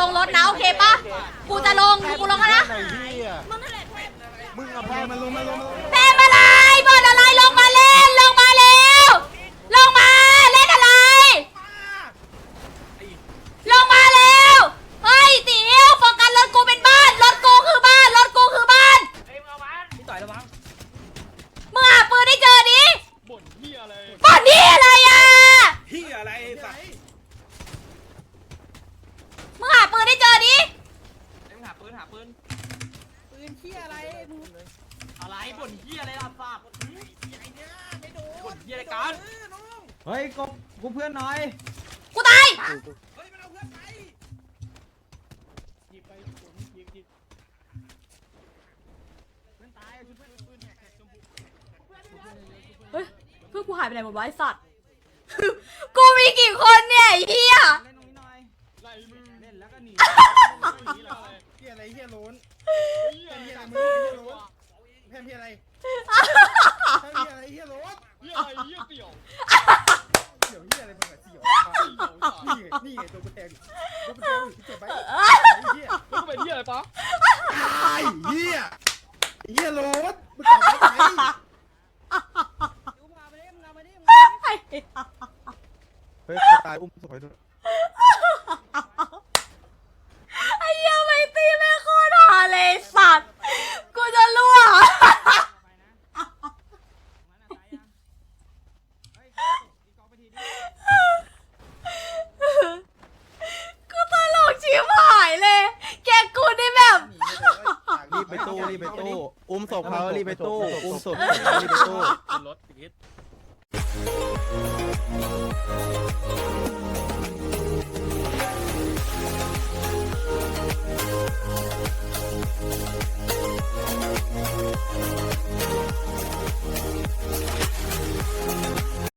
ลงรถนะโอเคปะกูจะลงกูลงแล้วนะไหนพี่อะมึงอะแพ้มันลงมาลงมาแพ้อะไรบอลอะไรลงมาเล่นลงมาเร็วลงมาเล่นอะไร ลงมาเร็วเฮ้ยติ๋วโฟกัสรถกูเป็นบ้านรถกูคือบ้านรถกูคือบ้าน พี่ต่อยระวัง มึงหาปืนได้เจอดิ บ่นเฮียอะไร บ่อนนี่อะไรอะ พี่อะไรสัตว์ มึงหาปืนได้เจอดิ เอ็ม หาปืนหาปืน ปืนเที่ยอะไรมึงอะไรบ่นเหี้ยอะไรล่ะสัตว์ไอ้เนี่ยไม่โดนบ่นเหี้ยอะไรกันเออน้องเฮ้ยกบกูเพื่อนหน่อยกูตายเฮ้ยมันเอาเพื่อนไปหยิบไปผมหยิบหยิบเพื่อนตายเพื่อนเฮ้ยเพื่อนกูหายไปไหนหมดวะไอ้สัตว์ กูมีกี่คนเนี่ยไอ้เหี้ย เล่นตรงนี้หน่อย ไล่มึง เล่นแล้วก็หนี เฮียอะไร เฮี ยอะไรเฮียโล้นเฮียเฮียอะอะไรไรมึมึงงเฮียโล้นแพมเฮียอะไรแพมเฮียอะไรเฮียโล้นเฮียอะไรเฮียเปี่ยวเดี๋ยวเฮียอะไรมึงอะเสี่ยวนี่ไงนี่ไงตัวกูแทงตัวกูแทงเจ็บไปเฮียมึงเป็นเฮียอะไรปะไอ้เฮียเฮียโล้นมึงกลับไปไหนดูพาไปดิมึงเอามาดิมึงเฮ้ยตายอุ้มสวยด้วย ตู้รีบไปตู้อุ้มศพเขารีบไปตู้อุ้มศพเารีบไปตู้รถพิพิ